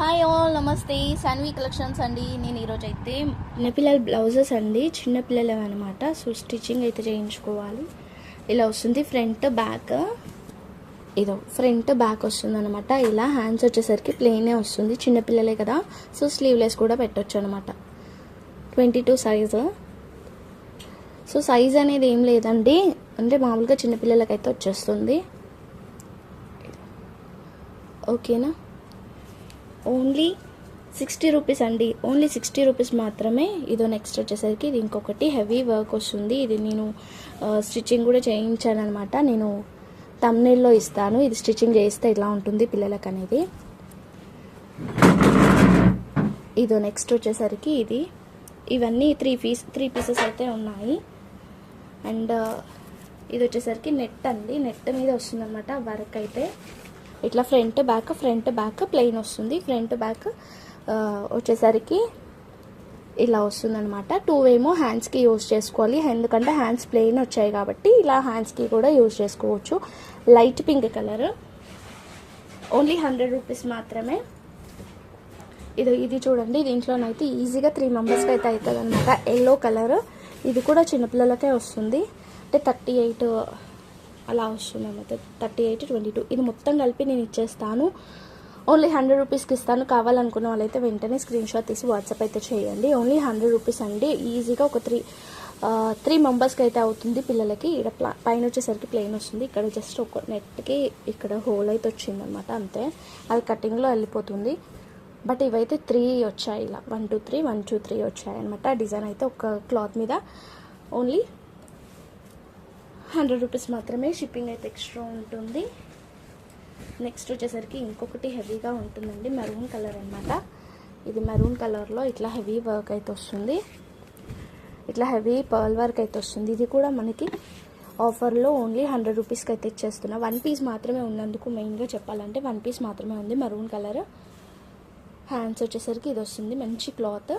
Hi all నమస్తే. Shanvi collections అండి. నేను ఈరోజు అయితే చిన్నపిల్లల బ్లౌజెస్ అండి. చిన్నపిల్లలు అనమాట సో స్టిచ్చింగ్ అయితే చేయించుకోవాలి. ఇలా వస్తుంది ఫ్రంట్ బ్యాక్. ఇదో ఫ్రంట్ బ్యాక్ వస్తుంది అనమాట ఇలా హ్యాండ్స్ వచ్చేసరికి ప్లెయినే వస్తుంది. చిన్నపిల్లలే కదా. సో స్లీవ్లెస్ కూడా పెట్టొచ్చు అనమాట twenty two size so size అనేది ఏం లేదండి. అంటే మామూలుగా చిన్నపిల్లలకైతే వచ్చేస్తుంది. ఓకేనా? ఓన్లీ సిక్స్టీ రూపీస్ అండి. ఓన్లీ సిక్స్టీ రూపీస్ మాత్రమే ఇదో నెక్స్ట్ వచ్చేసరికి ఇది ఇంకొకటి హెవీ వర్క్ వస్తుంది. ఇది నేను స్టిచ్చింగ్ కూడా చేయించాను అనమాట నేను తమ్నేల్లో ఇస్తాను. ఇది స్టిచ్చింగ్ చేస్తే ఇలా ఉంటుంది పిల్లలకు అనేది ఇదో నెక్స్ట్ వచ్చేసరికి ఇది. ఇవన్నీ త్రీ పీస్ త్రీ పీసెస్ అయితే ఉన్నాయి. అండ్ ఇది వచ్చేసరికి నెట్ అండి. నెట్ మీద వస్తుందన్నమాట వర్క్ అయితే. ఇట్లా front back front back plain వస్తుంది. ఫ్రంట్ బ్యాక్ వచ్చేసరికి ఇలా వస్తుందనమాట టూ ఏమో హ్యాండ్స్కి యూజ్ చేసుకోవాలి. ఎందుకంటే హ్యాండ్స్ ప్లెయిన్ వచ్చాయి కాబట్టి ఇలా హ్యాండ్స్కి కూడా యూజ్ చేసుకోవచ్చు. Light pink colour only hundred rupees మాత్రమే. ఇది ఇది చూడండి. దీంట్లోనైతే ఈజీగా త్రీ మెంబర్స్కి అయితే అవుతుంది అనమాట ఎల్లో కలర్ ఇది కూడా చిన్నపిల్లలకే వస్తుంది. అంటే థర్టీ ఎయిట్ అలా వస్తుంది అనమాట థర్టీ ఎయిట్ ట్వంటీ టూ ఇది మొత్తం కలిపి నేను ఇచ్చేస్తాను. ఓన్లీ హండ్రెడ్ రూపీస్కి ఇస్తాను. కావాలనుకున్న వాళ్ళైతే వెంటనే స్క్రీన్ షాట్ తీసి వాట్సాప్ అయితే చేయండి. ఓన్లీ హండ్రెడ్ రూపీస్ అండి. ఈజీగా ఒక త్రీ త్రీ మెంబర్స్కి అయితే అవుతుంది పిల్లలకి. ఇక్కడ ప్లా పైన వచ్చేసరికి ప్లెయిన్ వస్తుంది. ఇక్కడ జస్ట్ ఒక నెట్కి ఇక్కడ హోల్ అయితే వచ్చింది అనమాట అంతే. అది కటింగ్లో వెళ్ళిపోతుంది. బట్ ఇవైతే త్రీ వచ్చాయి ఇలా. One two three one two three వచ్చాయి అనమాట డిజైన్ అయితే ఒక క్లాత్ మీద. ఓన్లీ హండ్రెడ్ రూపీస్ మాత్రమే షిప్పింగ్ అయితే ఎక్స్ట్రా ఉంటుంది. నెక్స్ట్ వచ్చేసరికి ఇంకొకటి హెవీగా ఉంటుందండి మెరూన్ కలర్ అనమాట ఇది మెరూన్ కలర్లో ఇట్లా హెవీ వర్క్ అయితే వస్తుంది. ఇట్లా హెవీ పర్ల్ వర్క్ అయితే వస్తుంది. ఇది కూడా మనకి ఆఫర్లో ఓన్లీ హండ్రెడ్ రూపీస్కి అయితే ఇచ్చేస్తున్నా. వన్ పీస్ మాత్రమే ఉన్నందుకు మెయిన్గా చెప్పాలంటే వన్ పీస్ మాత్రమే ఉంది మెరూన్ కలర్. హ్యాండ్స్ వచ్చేసరికి ఇది వస్తుంది మంచి క్లాత్.